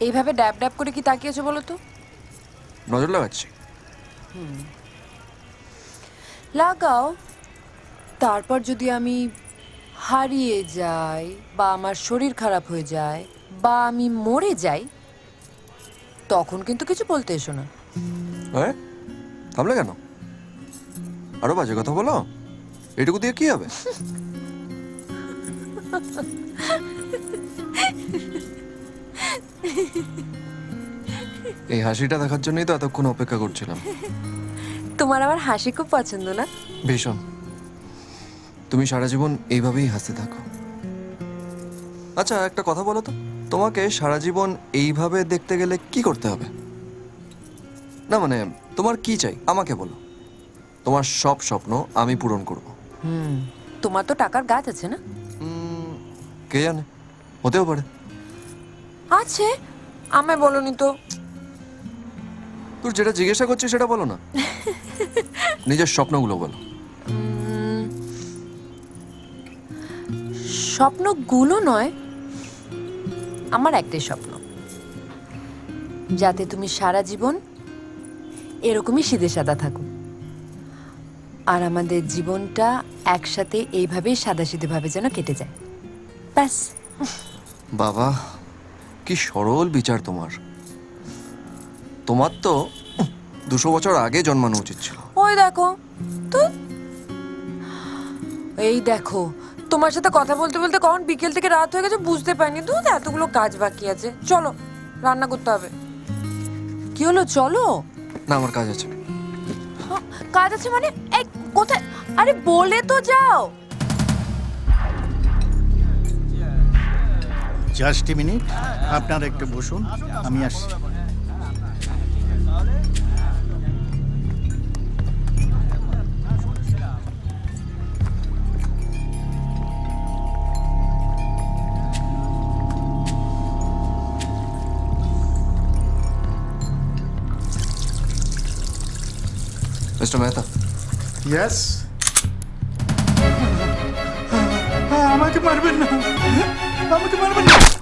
এইভাবে ড্যাব ড্যাব করে কি তাকিয়েছো বলো তো? নজর লাগাচ্ছি। লাগাও। তারপর যদি আমি হারিয়ে যাই বা আমার শরীর খারাপ হয়ে যায় বা আমি মরে যাই তখন কিন্তু কিছু বলতে এসো না। হ্যাঁ থামলে কেন? আরও বাজে কথা বলো। এটুকু দিয়ে কি হবে? এই হাসিটা দেখার জন্যই তো এতক্ষণ অপেক্ষা করছিলাম। তোমার আবার হাসি খুব পছন্দ না? ভীষণ। তুমি সারা জীবন এইভাবেই হাসতে থাকো। আচ্ছা একটা কথা বলো তো তোমাকে সারা জীবন এইভাবে দেখতে গেলে কি করতে হবে? না মানে তোমার কি চাই আমাকে বলো। তোমার সব স্বপ্ন আমি পূরণ করব। হুম। তোমার তো টাকার গাছ আছে না? কে জানে? হতেও পারে। আছে? আমায় বলনি তো। তোর যেটা জিজ্ঞাসা করছিস সেটা বলো না। নিজের স্বপ্নগুলো বলো। স্বপ্নগুলো নয় আমার একটাই স্বপ্ন। যাতে তুমি সারা জীবন এরকমই সিধে সাদা থাকো। আর আমাদের জীবনটা একসাথে এইভাবেই সাদা ভাবে যেন কেটে যায়। ব্যাস। বাবা কি সরল বিচার তোমার? তোমার তো দুশো বছর আগে জন্মানো উচিত ছিল। ওই দেখো তো? এই দেখো তোমার সাথে কথা বলতে বলতে কখন বিকেল থেকে রাত হয়ে গেছে বুঝতে পারিনি। তো এতগুলো কাজ বাকি আছে। চলো রান্না করতে হবে। কি হলো? চলো। না আমার কাজ আছে। হ্যাঁ, কাজ আছে মানে? এই কোথায়? আরে বলে তো যাও। জাস্ট মিনিট আপনারা একটু বসুন আমি আসছি। মিস্টার মেহতা ইয়েস আমাকে মারবেন না। আমাকে মারবেন না